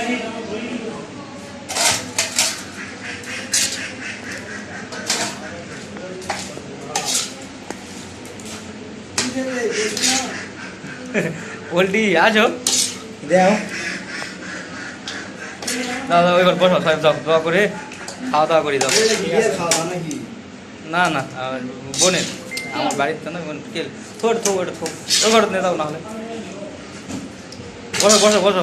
Oldie আছো দেও। দাদা ওইবার বসো সাহেব যাও দোয়া করে খাওয়া দাওয়া করি যাও। না না বোনের আমার বাড়িতে না বোন কেল। থোর থোক ওটা থো ওই ঘর নিয়ে দাও না হলে। বসো বসো বসো।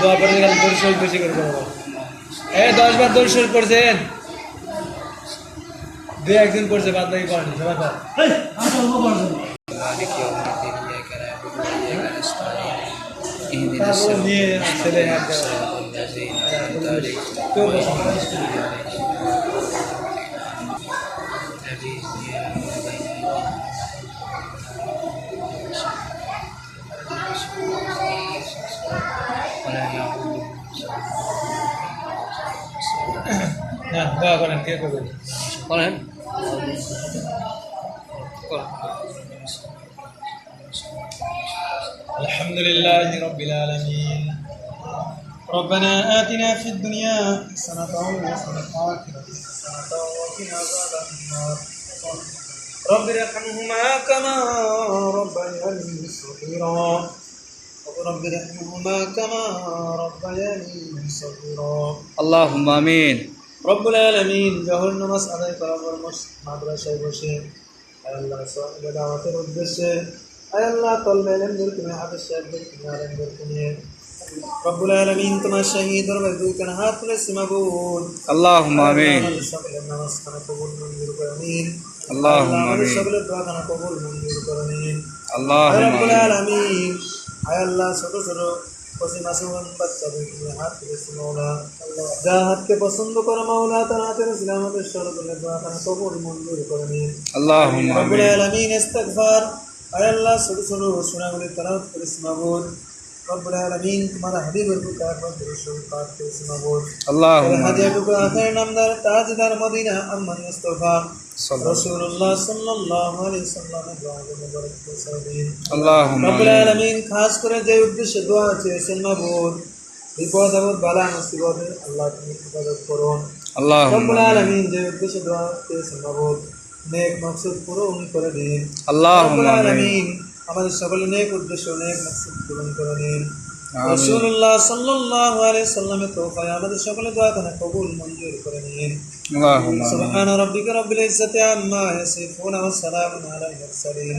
দোয়া পড়েন কাল দৌড় শরীর বেশি করে বাবা এ দশ বার দৌড় শরীর করছেন দু একদিন করছে বাদ বাকি করেন সবাই নিয়ে ছেলে হ্যাঁ দোয়া করেন কে করবেন করেন الحمد لله رب العالمين ربنا آتنا في الدنيا حسنة وفي الآخرة حسنة وقنا عذاب النار رب ارحمهما كما ربياني صغيرا رب ارحمهما كما ربياني صغيرا আল্লাহুম্মা আমিন রব্বুল আলামিন জহর নামাজ আদায় করার পর মস- মাদ্রাসায় বসে আয় আল্লাহ সাহেবের দাওয়াতের উদ্দেশ্যে আয় আল্লাহ তলবে এলেমদের তুমি হাতের সাহেবদের তুমি আলেমদের তুমি রব্বুল আলামিন তোমার শহীদ দরবার দুই কান হাত তুলে সীমাবুদ আল্লাহুম্মা আমিন সকলের নামাজ খানা কবুল মঞ্জুর করে নিন আল্লাহুম্মা আমাদের আমিন সকলের দোয়া খানা কবুল মঞ্জুর করে নিন আয় আল্লাহুম্মা রব্বুল আমিন আলামিন আয় আল্লাহ ছোট ছোট পশু মাসুম বাচ্চাদের তুমি হাত তুলেছি মাওলা। যা হাতকে পছন্দ করে মাওলা তার হাতের ছিল আমাদের সরকারের দোয়া খানা কবুল মঞ্জুর করে নিন। আল্লাহ আলামিন ইস্তিগফার। আয় আল্লাহ ছোট ছোট সোনাগুলি তারা করেছি মাবুদ। পর খাস করে যে উদ্দেশ্যে দোয়া মাবুদ বিপদ আপদ বালা মুসিবতে আল্লাহ তুমি হেফাজত আল্লাহুম্মা রব্বুল আলামিন যে উদ্দেশ্যে দোয়া চেয়েছেন মাবুদ নেক মকসুদ পূরণ করে দিন। আল্লাহুম্মা আলামিন আমাদের সকল অনেক উদ্দেশ্য অনেক মকসুদ পূরণ করে নিন রসুল্লাহ সাল্লাহ আলাই সাল্লামের তোফায় আমাদের সকলে দোয়া করে কবুল মঞ্জুর করে নিন। সুবহান রব্বিকা রব্বিল ইজ্জাতি আম্মা ইয়াসিফুন ওয়া সালামুন আলাল মুরসালিন।